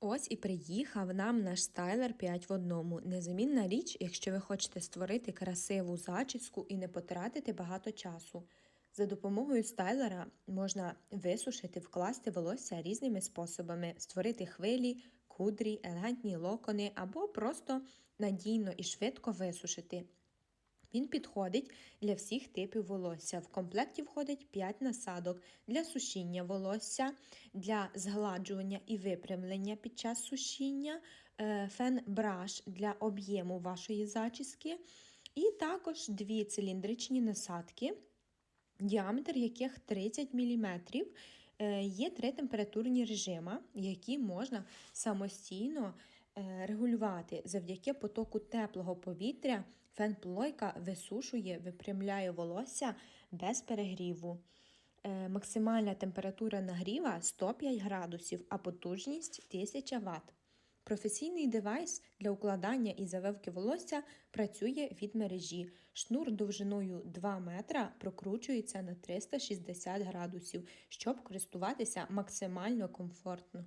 Ось і приїхав нам наш стайлер 5 в одному. Незамінна річ, якщо ви хочете створити красиву зачіску і не потратити багато часу. За допомогою стайлера можна висушити, вкласти волосся різними способами, створити хвилі, кудрі, елегантні локони або просто надійно і швидко висушити. Він підходить для всіх типів волосся. В комплекті входить 5 насадок для сушіння волосся, для згладжування і випрямлення під час сушіння, е, фен-браш для об'єму вашої зачіски, і також дві циліндричні насадки, діаметр яких 30 мм. Е, Є три температурні режими, які можна самостійно регулювати. Завдяки потоку теплого повітря фен-плойка висушує, випрямляє волосся без перегріву. Е, Максимальна температура нагріва 105 градусів, а потужність 1000 Вт. Професійний девайс для укладання і завивки волосся працює від мережі. Шнур довжиною 2 метра прокручується на 360 градусів, щоб користуватися максимально комфортно.